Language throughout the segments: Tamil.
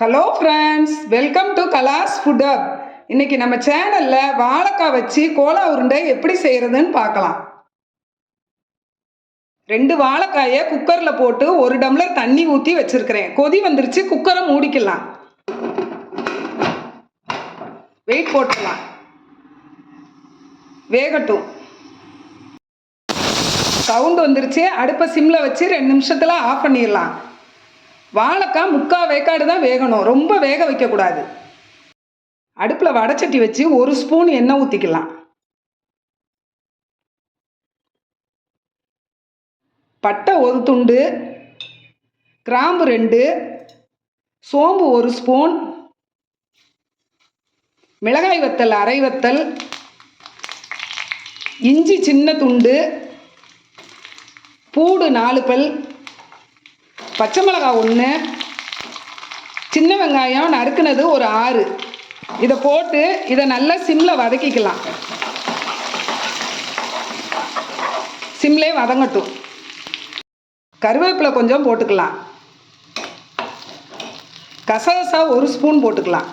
Hello friends welcome to Kala's food up இன்னைக்கு நம்ம சேனலில் வாழைக்காய் வச்சு கோலா உருண்டை எப்படி செய்கிறதுன்னு பார்க்கலாம். ரெண்டு வாழைக்காயை குக்கரில் போட்டு ஒரு டம்ளர் தண்ணி ஊற்றி வச்சுருக்கிறேன். கொதி வந்துருச்சு குக்கரை மூடிக்கலாம். வெயிட் போட்டுடலாம் வேகட்டும். சவுண்ட் வந்துருச்சு. அடுப்பை சிம்மில் வச்சு ரெண்டு நிமிஷத்தில் ஆஃப் பண்ணிடலாம். வாழைக்காய் முக்கால் வேக்காடு தான் வேகணும். ரொம்ப வேக வைக்கக்கூடாது. அடுப்பில் வடைச்சட்டி வச்சு ஒரு ஸ்பூன் எண்ணெய் ஊற்றிக்கலாம் பட்டை ஒரு துண்டு கிராம்பு ரெண்டு சோம்பு ஒரு ஸ்பூன் மிளகாய் வத்தல் அரை வத்தல் இஞ்சி சின்ன துண்டு பூடு நாலு பல் பச்சை மிளகாய் ஒன்று சின்ன வெங்காயம் நறுக்குனது ஒரு ஆறு. இதை போட்டு இதை நல்லா சிம்மில் வதக்கிக்கலாம். சிம்லே வதங்கட்டும். கருவேப்பிலை கொஞ்சம் போட்டுக்கலாம். கசகசா ஒரு ஸ்பூன் போட்டுக்கலாம்.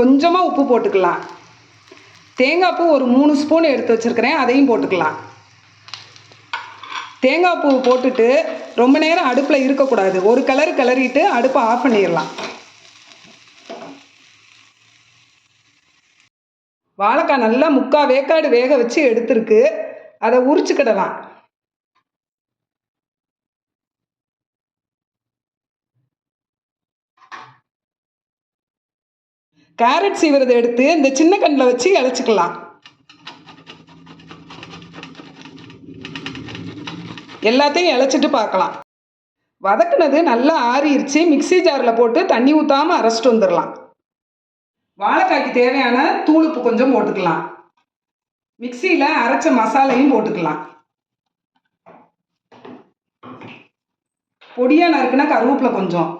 கொஞ்சமாக உப்பு போட்டுக்கலாம். தேங்காய் பூ ஒரு மூணு ஸ்பூன் எடுத்து வச்சுருக்கிறேன் அதையும் போட்டுக்கலாம். தேங்காய் பூ போட்டுட்டு ரொம்ப நேரம் அடுப்பில் இருக்கக்கூடாது. ஒரு கலர் கிளறிட்டு அடுப்பை ஆஃப் பண்ணிடலாம். வாழைக்காய் நல்லா முக்கால் வேக்காடு வேக வச்சு எடுத்துருக்கு. அதை உரிச்சுக்கிடலாம். கேரட் சீவிரதை எடுத்து இந்த சின்ன கண்ணில் வச்சு இழைச்சிக்கலாம் எல்லாத்தையும் இழைச்சிட்டு பார்க்கலாம். வதக்குனது நல்லா ஆறிடுச்சு மிக்ஸி ஜாரில் போட்டு தண்ணி ஊற்றாமல் அரைச்சிட்டு வந்துடலாம் வாழைக்காய்க்கு தேவையான தூளுப்பு கொஞ்சம் போட்டுக்கலாம். மிக்சியில் அரைச்ச மசாலையும் போட்டுக்கலாம். பொடியாக நறுக்குனா கருவேப்பில கொஞ்சம்.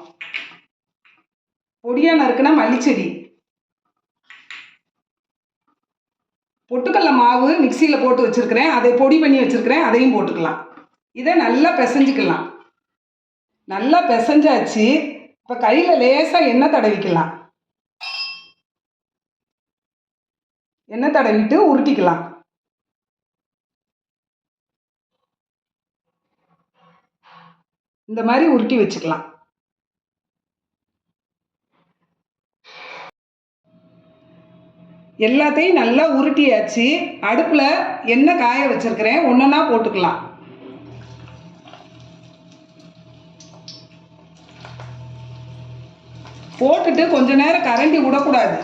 பொடியாக நறுக்குனா மல்லிச்செடி. பொட்டுக்கடல மாவு மிக்சியில் போட்டு வச்சுருக்கிறேன். அதை பொடி பண்ணி வச்சுருக்கிறேன். அதையும் போட்டுக்கலாம். இதை நல்லா பிசைஞ்சிக்கலாம். நல்லா பிசைஞ்சாச்சு இப்போ கையில் லேசாக எண்ணெய் தடவிக்கலாம். எண்ணெய் தடவிட்டு உருட்டிக்கலாம். இந்த மாதிரி உருட்டி வச்சுக்கலாம். எல்லாத்தையும் நல்லா உருட்டியாச்சு அடுப்பில் எண்ணெய் காய வச்சுருக்கிறேன் ஒன்றுனா போட்டுக்கலாம். போட்டுட்டு கொஞ்ச நேரம் கரண்டி விடக்கூடாது.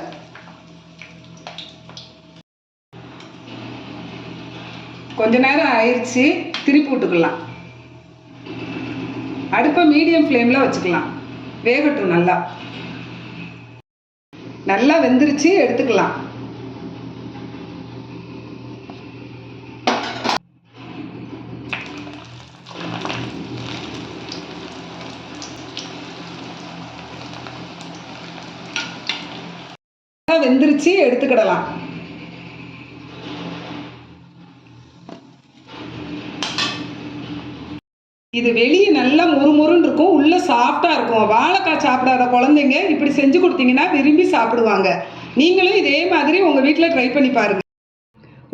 கொஞ்ச நேரம் ஆயிடுச்சு திருப்பி விட்டுக்கலாம். அடுப்பை மீடியம் ஃப்ளேமில் வச்சுக்கலாம். வேகட்டும் நல்லா. நல்லா வெந்துருச்சு எடுத்துக்கலாம். வெந்துருச்சு எடுத்துக்கிடலாம். இது வெளியே நல்லா முறுமுறுன்னு இருக்கும் உள்ளே சாஃப்டாக இருக்கும். வாழைக்காய் சாப்பிடாத குழந்தைங்க இப்படி செஞ்சு கொடுத்தீங்கன்னா விரும்பி சாப்பிடுவாங்க. நீங்களும் இதே மாதிரி உங்கள் வீட்டில் ட்ரை பண்ணி பாருங்கள்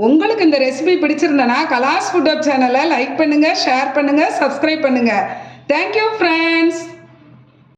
உங்களுக்கு இந்த ரெசிபி பிடிச்சிருந்தனா கலாஸ் ஃபுட் அப் சேனலை லைக் பண்ணுங்கள் ஷேர் பண்ணுங்கள் சப்ஸ்கிரைப் பண்ணுங்கள் தேங்க்யூ ஃப்ரெண்ட்ஸ்